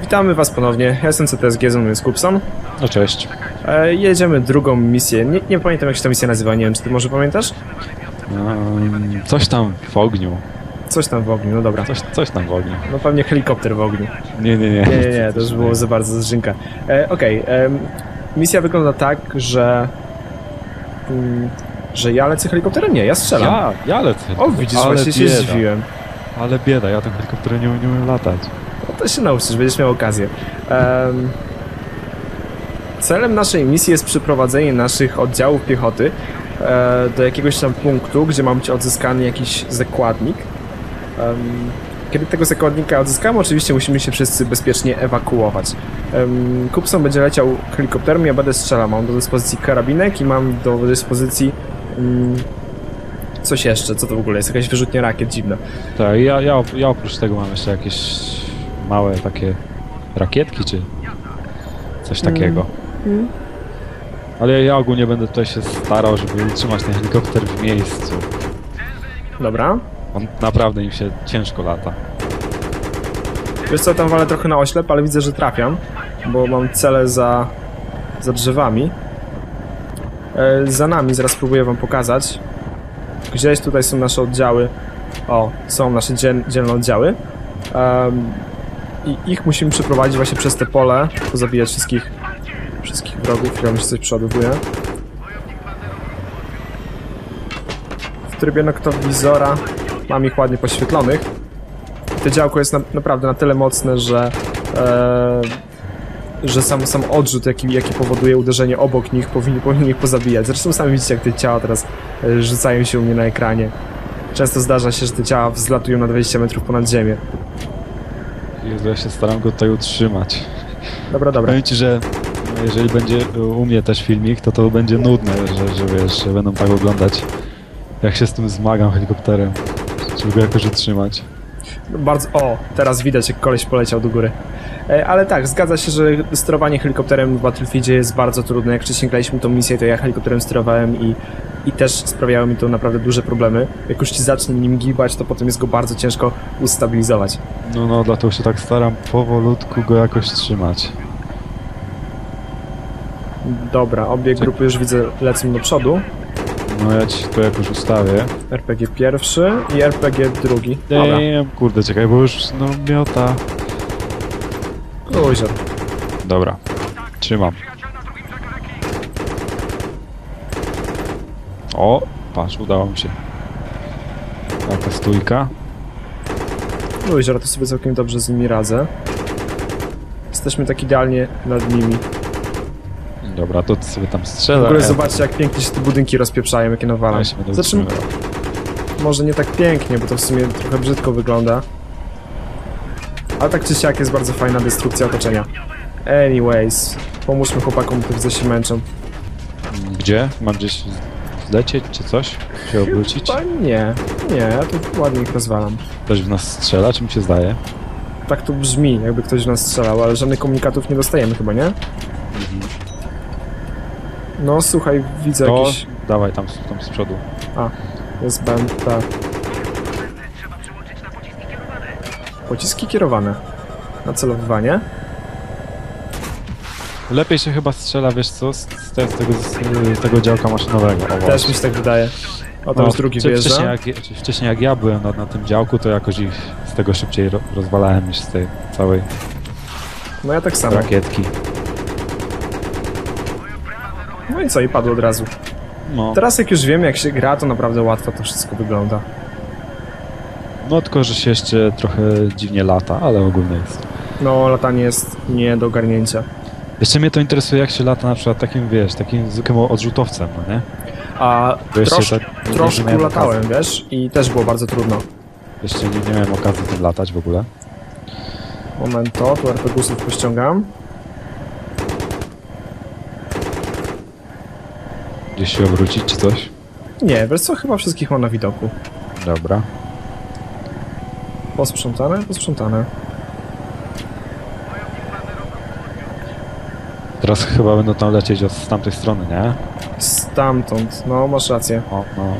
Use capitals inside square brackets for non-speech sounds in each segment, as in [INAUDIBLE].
Witamy Was ponownie. Ja jestem CTSG, jest Kupson. No cześć. E, jedziemy drugą misję. Nie, nie pamiętam jak się ta misja nazywa, nie wiem czy Ty może pamiętasz? Um, coś tam w ogniu. Coś tam w ogniu, no dobra. Coś, coś tam w ogniu. No pewnie helikopter w ogniu. Nie, nie, nie. Nie, nie, nie, to już było za bardzo zżynka. E, Okej, em, misja wygląda tak, że... Mm, że ja lecę helikopterem? Nie, ja strzelam. Ja, ja lecę. O, widzisz, ale właśnie się bieda, zdziwiłem. Ale bieda, ja tym helikopterem nie, nie umiem latać. No to się nauczysz, będziesz miał okazję. Em, celem naszej misji jest przyprowadzenie naszych oddziałów piechoty e, do jakiegoś tam punktu, gdzie ma być odzyskany jakiś zakładnik. Em, kiedy tego zakładnika odzyskamy, oczywiście musimy się wszyscy bezpiecznie ewakuować. Um, Kupson będzie leciał helikopterem, ja będę strzelał. Mam do dyspozycji karabinek i mam do dyspozycji mm, coś jeszcze. Co to w ogóle jest? Jakaś wyrzutnia rakiet dziwna. Tak, ja, ja, ja oprócz tego mam jeszcze jakieś małe takie rakietki, czy coś takiego. Ale ja, ogólnie będę tutaj się starał, żeby utrzymać ten helikopter w miejscu. Dobra. On naprawdę im się ciężko lata. Wiesz co, tam walę trochę na oślep, ale widzę, że trafiam, bo mam cele za, za drzewami. E, za nami, zaraz spróbuję wam pokazać. Gdzieś tutaj są nasze oddziały. O, są nasze dzien, dzielne oddziały. I ich musimy przeprowadzić właśnie przez te pole, pozabijać wszystkich, wszystkich wrogów. Chwilę mi się coś przeładowuje. W trybie noktowizora mam ich ładnie poświetlonych to działko jest na, naprawdę na tyle mocne, że e, że sam, sam odrzut, jaki, jaki powoduje uderzenie obok nich, powinien, powinien ich pozabijać. Zresztą sami widzicie, jak te ciała teraz e, rzucają się u mnie na ekranie. Często zdarza się, że te ciała wzlatują na 20 metrów ponad ziemię. Jezu, ja się staram go tutaj utrzymać. Dobra, dobra. Powiem ci, że jeżeli będzie u mnie też filmik, to to będzie nudne, że, że wiesz, że będą tak oglądać, jak się z tym zmagam helikopterem, żeby go jakoś utrzymać. Bardzo. O, teraz widać, jak koleś poleciał do góry. E, Ale tak, zgadza się, że sterowanie helikopterem w Battlefieldzie jest bardzo trudne. Jak wcześniej graliśmy tą misję, to ja helikopterem sterowałem i, i też sprawiało mi to naprawdę duże problemy. Jak już ci zacznie nim gibać, to potem jest go bardzo ciężko ustabilizować. No, no, dlatego się tak staram powolutku go jakoś trzymać. Dobra, obie grupy już widzę lecą do przodu. No, ja ci to jakoś ustawię. RPG pierwszy i RPG drugi. Dobra, Damn, kurde, czekaj, bo już, no, miota. luzior. Dobra, trzymam. O, patrz, udało mi się. Taka stójka. Luzior, to sobie całkiem dobrze z nimi radzę. Jesteśmy tak idealnie nad nimi. Dobra, to ty sobie tam W strzelę. ogóle zobaczcie, jak pięknie się te budynki rozpieprzają, jakie nawalam. Ja utrzymywał. może nie tak pięknie, bo to w sumie trochę brzydko wygląda. Ale tak czy siak jest bardzo fajna destrukcja otoczenia. Anyways, pomóżmy chłopakom, którzy się męczą. Gdzie? Mam gdzieś zlecieć czy coś? Się obrócić? Chyba nie, nie, ja tu ładnie ich rozwalam. Ktoś w nas strzela, czy mi się zdaje? Tak to brzmi, jakby ktoś w nas strzelał, ale żadnych komunikatów nie dostajemy chyba, nie? No słuchaj, widzę To jakieś... dawaj tam, tam z przodu. Jest BMP. Pociski kierowane. Nacelowywanie. Lepiej się chyba strzela, wiesz co, z, z, te, z, tego, z tego działka maszynowego. O, Też właśnie. mi się tak wydaje. O, No, już drugi wcze- Wcześniej wyjeżdża. jak, czy wcześniej jak ja byłem na, na tym działku, to jakoś ich z tego szybciej ro, rozwalałem niż z tej całej No ja tak samo. rakietki. No i co, i padło od razu. No, Teraz jak już wiem jak się gra, to naprawdę łatwo to wszystko wygląda. no tylko, że się jeszcze trochę dziwnie lata, ale ogólnie jest. No, latanie jest nie do ogarnięcia. Jeszcze mnie to interesuje, jak się lata na przykład takim, wiesz, takim zwykłym odrzutowcem, no nie? A Bo jeszcze trosz, tak nie- troszkę miałem latałem, wiesz? I też było bardzo trudno. Jeszcze nie, nie miałem okazji tym latać w ogóle. Momento, tu RPGusów pościągam. Gdzieś się obrócić czy coś? Nie, wiesz co, chyba wszystkich mam na widoku. Dobra. Posprzątane? Posprzątane. Teraz chyba będą tam lecieć od z tamtej strony, nie? Stamtąd, no masz rację. O, no.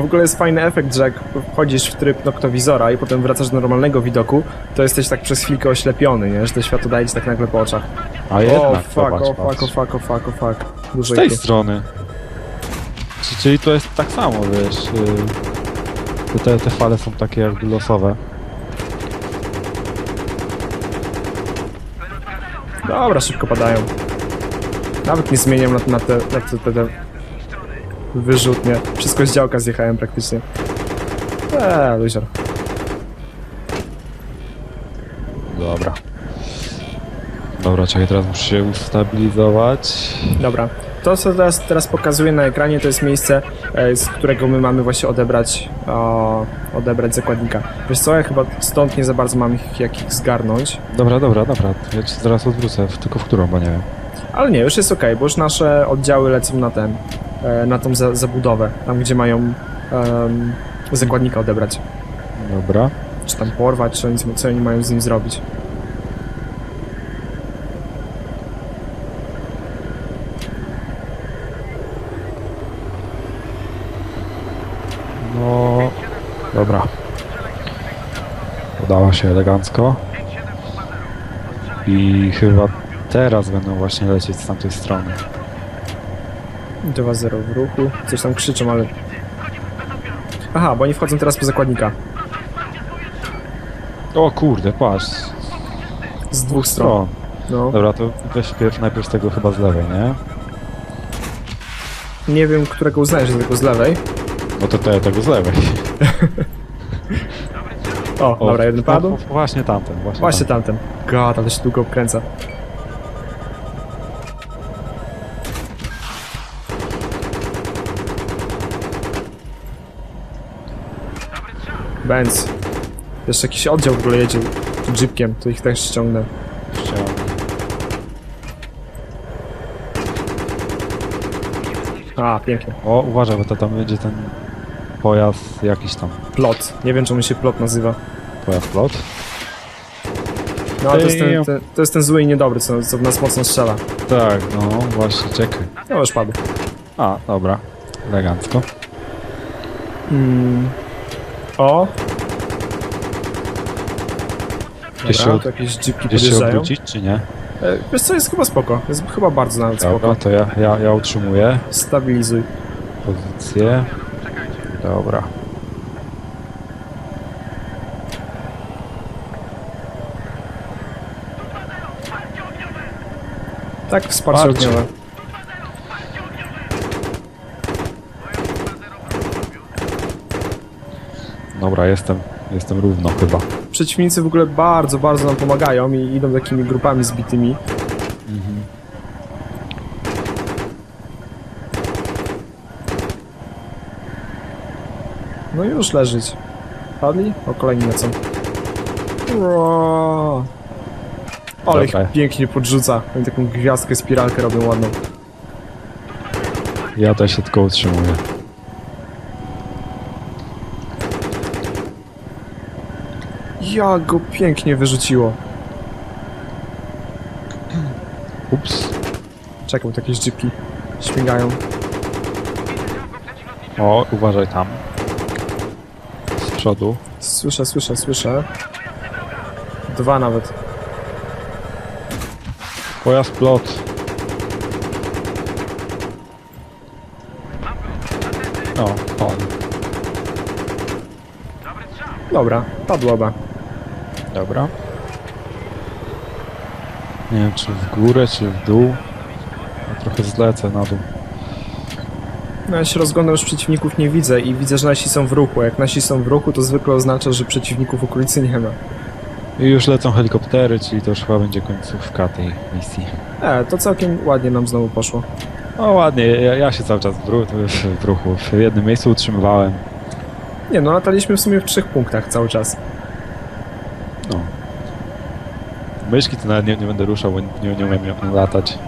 W ogóle jest fajny efekt, że jak wchodzisz w tryb noktowizora i potem wracasz do normalnego widoku, to jesteś tak przez chwilkę oślepiony, nie? Że to światło daje ci tak nagle po oczach. A jednak, o fuck, zobacz, o fuck, o fuck, o fuck, o fuck. Dużo Z tej strony. Czy- Czyli to jest tak samo, wiesz. Yy, te, te fale są takie jakby losowe. Dobra, szybko padają. Nawet nie zmieniam na, na te, na te, te, te wyrzutnie. Wszystko z działka zjechałem praktycznie. Eee, luzior. Dobra. Dobra, czekaj, teraz muszę się ustabilizować. Dobra. To, co teraz, teraz pokazuję na ekranie, to jest miejsce, e, z którego my mamy właśnie odebrać, o, odebrać zakładnika. Wiesz co, ja chyba stąd nie za bardzo mam ich, jak ich zgarnąć. Dobra, dobra, dobra. Ja ci zaraz odwrócę, tylko w którą, bo nie wiem. Ale nie, już jest okej, bo już nasze oddziały lecą na ten, e, na tą za, zabudowę, tam gdzie mają em, zakładnika odebrać. Dobra. Czy tam porwać, czy oni, co oni mają z nim zrobić. No, dobra. Udało się elegancko. I chyba teraz będą właśnie lecieć z tamtej strony. 2-0 w ruchu. Coś tam krzyczą, ale... Aha, bo oni wchodzą teraz po zakładnika. O kurde, patrz. Z dwóch stron. No. dobra, to weź pierw, najpierw tego chyba z lewej, nie? Nie wiem, którego uznajesz za tego z lewej. No to te, tego z lewej. [LAUGHS] O, O, dobra, jeden padł. no, Właśnie tamten, właśnie, Właśnie tamten. tamten. God, ale się długo obkręca. Benz. Jeszcze jakiś oddział w ogóle jedzie jeepkiem, to ich też ściągnę. A, pięknie. O, uważaj, bo to tam będzie ten pojazd jakiś tam. Plot. Nie wiem, czemu się plot nazywa. Pojazd plot. No, to jest ten, ten, to jest ten zły i niedobry, co, co w nas mocno strzela. Tak, no właśnie, czekaj. No, już padł. A, dobra. Elegancko. Mm. O! Gdzieś się Dobra, od- to jakieś jeepki Gdzieś się podjeżdżają. obrócić, czy nie? E, Wiesz co, jest chyba spoko. Jest chyba bardzo nawet Dobra, spoko. to ja, ja, ja utrzymuję Stabilizuj. pozycję. Dobra. Tak, wsparcie Wsparcie. ogniowe. Dobra, jestem, jestem równo chyba. Przeciwnicy w ogóle bardzo, bardzo nam pomagają i idą takimi grupami zbitymi. No i już leżeć. Padli? O, kolejni lecą. Uro. Ale ich Dobra. pięknie podrzuca. Oni taką gwiazdkę, spiralkę robią ładną. Ja też się tylko utrzymuję. Jak go pięknie wyrzuciło. Ups. Czekam, tu jakieś jeepki śmigają. O, uważaj tam. Z przodu. Słyszę, słyszę, słyszę. Dwa nawet. Pojazd plot. O, on. Dobra, padło oba. Dobra. Nie wiem, czy w górę, czy w dół. Ja trochę zlecę na dół. No ja się rozglądam, już przeciwników nie widzę i widzę, że nasi są w ruchu. Jak nasi są w ruchu, to zwykle oznacza, że przeciwników w okolicy nie ma. I już lecą helikoptery, czyli to już chyba będzie końcówka tej misji. E, to całkiem ładnie nam znowu poszło. O ładnie, ja, ja się cały czas w, ruchu, w ruchu, w jednym miejscu utrzymywałem. Nie no, lataliśmy w sumie w trzech punktach cały czas. No. Myszki to nawet nie, nie będę ruszał, bo nie, nie umiem nią latać.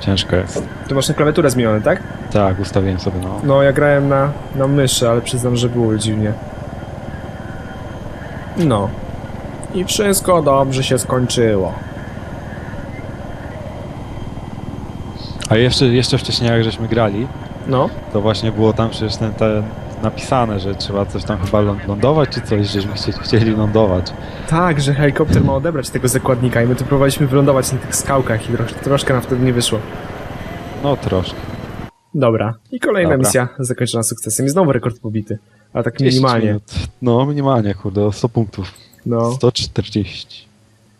Ciężko jest. Tu masz na klawiaturę zmienione, tak? Tak, ustawiłem sobie no. No, ja grałem na, na myszy, ale przyznam, że było dziwnie. No. I wszystko dobrze się skończyło. A jeszcze, jeszcze wcześniej jak żeśmy grali, No, to właśnie było tam przecież ten, ten napisane, że trzeba coś tam chyba lą- lądować, czy coś, żeśmy chcie, chcieli lądować. Tak, że helikopter ma odebrać tego zakładnika i my tu próbowaliśmy wylądować na tych skałkach i trosz, troszkę nam wtedy nie wyszło. No troszkę. Dobra. I kolejna Dobra. misja zakończona sukcesem. I znowu rekord pobity. Ale tak 10 minimalnie. minut. No, minimalnie, kurde, o 100 punktów. No. 140.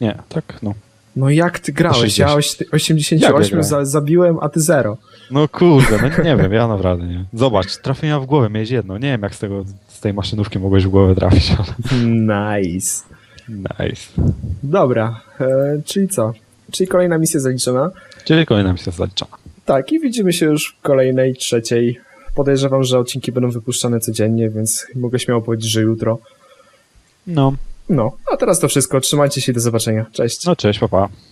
Nie, tak, no. No jak ty grałeś? 60. Ja oś- Jak 88 ja za, zabiłem, a ty zero. No kurde, no nie wiem, ja naprawdę nie. Zobacz, trafienia w głowę miałeś jedno. Nie wiem, jak z tego, z tej maszynówki mogłeś w głowę trafić, ale Nice. nice. Dobra, e, czyli co? Czyli kolejna misja zaliczona. Czyli kolejna misja zaliczona. Tak, i widzimy się już w kolejnej, trzeciej. Podejrzewam, że odcinki będą wypuszczane codziennie, więc mogę śmiało powiedzieć, że jutro. No, No, a teraz to wszystko. Trzymajcie się i do zobaczenia. Cześć. no cześć, papa. Pa.